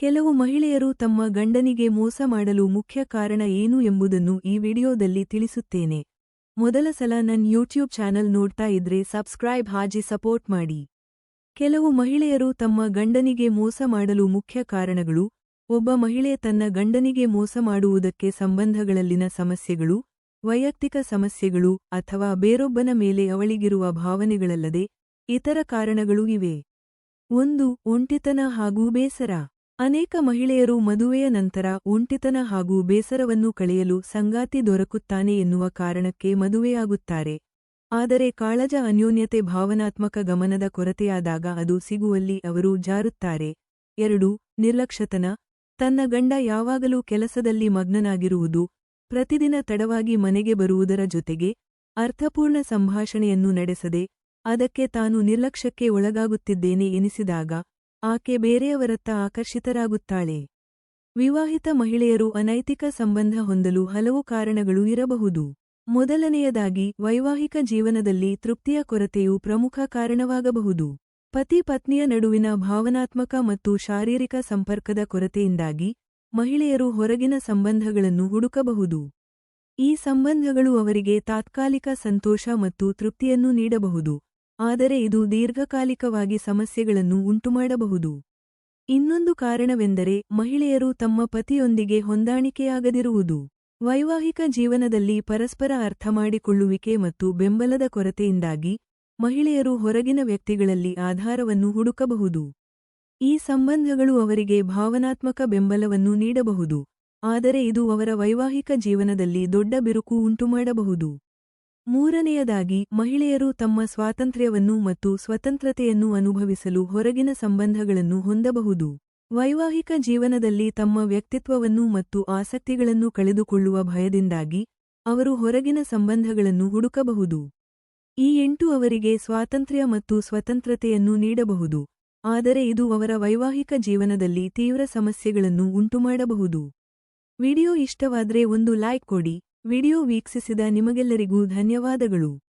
ಕೆಲವು ಮಹಿಳೆಯರು ತಮ್ಮ ಗಂಡನಿಗೆ ಮೋಸ ಮಾಡಲು ಮುಖ್ಯ ಕಾರಣ ಏನು ಎಂಬುದನ್ನು ಈ ವಿಡಿಯೋದಲ್ಲಿ ತಿಳಿಸುತ್ತೇನೆ. ಮೊದಲ ಸಲ ನನ್ ಯೂಟ್ಯೂಬ್ ಚಾನಲ್ ನೋಡ್ತಾ ಇದ್ರೆ ಸಬ್ಸ್ಕ್ರೈಬ್ ಹಾಜಿ ಸಪೋರ್ಟ್ ಮಾಡಿ. ಕೆಲವು ಮಹಿಳೆಯರು ತಮ್ಮ ಗಂಡನಿಗೆ ಮೋಸ ಮಾಡಲು ಮುಖ್ಯ ಕಾರಣಗಳು, ಒಬ್ಬ ಮಹಿಳೆ ತನ್ನ ಗಂಡನಿಗೆ ಮೋಸ ಮಾಡುವುದಕ್ಕೆ ಸಂಬಂಧಗಳಲ್ಲಿನ ಸಮಸ್ಯೆಗಳು, ವೈಯಕ್ತಿಕ ಸಮಸ್ಯೆಗಳು ಅಥವಾ ಬೇರೊಬ್ಬನ ಮೇಲೆ ಅವಳಿಗಿರುವ ಭಾವನೆಗಳಲ್ಲದೆ ಇತರ ಕಾರಣಗಳೂ ಇವೆ. ಒಂದು, ಒಂಟಿತನ ಹಾಗೂ ಬೇಸರ. ಅನೇಕ ಮಹಿಳೆಯರು ಮದುವೆಯ ನಂತರ ಒಂಟಿತನ ಹಾಗೂ ಬೇಸರವನ್ನು ಕಳೆಯಲು ಸಂಗಾತಿ ದೊರಕುತ್ತಾನೆ ಎನ್ನುವ ಕಾರಣಕ್ಕೆ ಮದುವೆಯಾಗುತ್ತಾರೆ. ಆದರೆ ಕಾಳಜ ಅನ್ಯೋನ್ಯತೆ ಭಾವನಾತ್ಮಕ ಗಮನದ ಕೊರತೆಯಾದಾಗ ಅದು ಸಿಗುವಲ್ಲಿ ಅವರು ಜಾರುತ್ತಾರೆ. ಎರಡು ನಿರ್ಲಕ್ಷತನ ತನ್ನ ಗಂಡ ಯಾವಾಗಲೂ ಕೆಲಸದಲ್ಲಿ ಮಗ್ನನಾಗಿರುವುದು, ಪ್ರತಿದಿನ ತಡವಾಗಿ ಮನೆಗೆ ಬರುವುದರ ಜೊತೆಗೆ ಅರ್ಥಪೂರ್ಣ ಸಂಭಾಷಣೆಯನ್ನು ನಡೆಸದೆ, ಅದಕ್ಕೆ ತಾನು ನಿರ್ಲಕ್ಷ್ಯಕ್ಕೆ ಒಳಗಾಗುತ್ತಿದ್ದೇನೆ ಎನಿಸಿದಾಗ ಆಕೆ ಬೇರೆಯವರತ್ತ ಆಕರ್ಷಿತರಾಗುತ್ತಾಳೆ. ವಿವಾಹಿತ ಮಹಿಳೆಯರು ಅನೈತಿಕ ಸಂಬಂಧ ಹೊಂದಲು ಹಲವು ಕಾರಣಗಳು ಇರಬಹುದು. ಮೊದಲನೆಯದಾಗಿ, ವೈವಾಹಿಕ ಜೀವನದಲ್ಲಿ ತೃಪ್ತಿಯ ಕೊರತೆಯು ಪ್ರಮುಖ ಕಾರಣವಾಗಬಹುದು. ಪತಿ ಪತ್ನಿಯ ನಡುವಿನ ಭಾವನಾತ್ಮಕ ಮತ್ತು ಶಾರೀರಿಕ ಸಂಪರ್ಕದ ಕೊರತೆಯಿಂದಾಗಿ, ಮಹಿಳೆಯರು ಹೊರಗಿನ ಸಂಬಂಧಗಳನ್ನು ಹುಡುಕಬಹುದು. ಈ ಸಂಬಂಧಗಳು ಅವರಿಗೆ ತಾತ್ಕಾಲಿಕ ಸಂತೋಷ ಮತ್ತು ತೃಪ್ತಿಯನ್ನು ನೀಡಬಹುದು. ಆದರೆ ಇದು ದೀರ್ಘಕಾಲಿಕವಾಗಿ ಸಮಸ್ಯೆಗಳನ್ನು ಉಂಟುಮಾಡಬಹುದು. ಇನ್ನೊಂದು ಕಾರಣವೆಂದರೆ ಮಹಿಳೆಯರು ತಮ್ಮ ಪತಿಯೊಂದಿಗೆ ಹೊಂದಾಣಿಕೆಯಾಗದಿರುವುದು. ವೈವಾಹಿಕ ಜೀವನದಲ್ಲಿ ಪರಸ್ಪರ ಅರ್ಥಮಾಡಿಕೊಳ್ಳುವಿಕೆ ಮತ್ತು ಬೆಂಬಲದ ಕೊರತೆಯಿಂದಾಗಿ ಮಹಿಳೆಯರು ಹೊರಗಿನ ವ್ಯಕ್ತಿಗಳಲ್ಲಿ ಆಧಾರವನ್ನು ಹುಡುಕಬಹುದು. ಈ ಸಂಬಂಧಗಳು ಅವರಿಗೆ ಭಾವನಾತ್ಮಕ ಬೆಂಬಲವನ್ನು ನೀಡಬಹುದು, ಆದರೆ ಇದು ಅವರ ವೈವಾಹಿಕ ಜೀವನದಲ್ಲಿ ದೊಡ್ಡ ಬಿರುಕು ಉಂಟುಮಾಡಬಹುದು. ಮೂರನೆಯದಾಗಿ, ಮಹಿಳೆಯರು ತಮ್ಮ ಸ್ವಾತಂತ್ರ್ಯವನ್ನು ಮತ್ತು ಸ್ವತಂತ್ರತೆಯನ್ನು ಅನುಭವಿಸಲು ಹೊರಗಿನ ಸಂಬಂಧಗಳನ್ನು ಹೊಂದಬಹುದು. ವೈವಾಹಿಕ ಜೀವನದಲ್ಲಿ ತಮ್ಮ ವ್ಯಕ್ತಿತ್ವವನ್ನು ಮತ್ತು ಆಸಕ್ತಿಗಳನ್ನು ಕಳೆದುಕೊಳ್ಳುವ ಭಯದಿಂದಾಗಿ, ಅವರು ಹೊರಗಿನ ಸಂಬಂಧಗಳನ್ನು ಹುಡುಕಬಹುದು. ಈ ಎಂಟು ಅವರಿಗೆ ಸ್ವಾತಂತ್ರ್ಯ ಮತ್ತು ಸ್ವತಂತ್ರತೆಯನ್ನು ನೀಡಬಹುದು, ಆದರೆ ಇದು ಅವರ ವೈವಾಹಿಕ ಜೀವನದಲ್ಲಿ ತೀವ್ರ ಸಮಸ್ಯೆಗಳನ್ನು ಉಂಟುಮಾಡಬಹುದು. ವಿಡಿಯೋ ಇಷ್ಟವಾದ್ರೆ ಒಂದು ಲೈಕ್ ಕೊಡಿ. ವಿಡಿಯೋ ವೀಕ್ಷಿಸಿದ ನಿಮಗೆಲ್ಲರಿಗೂ ಧನ್ಯವಾದಗಳು.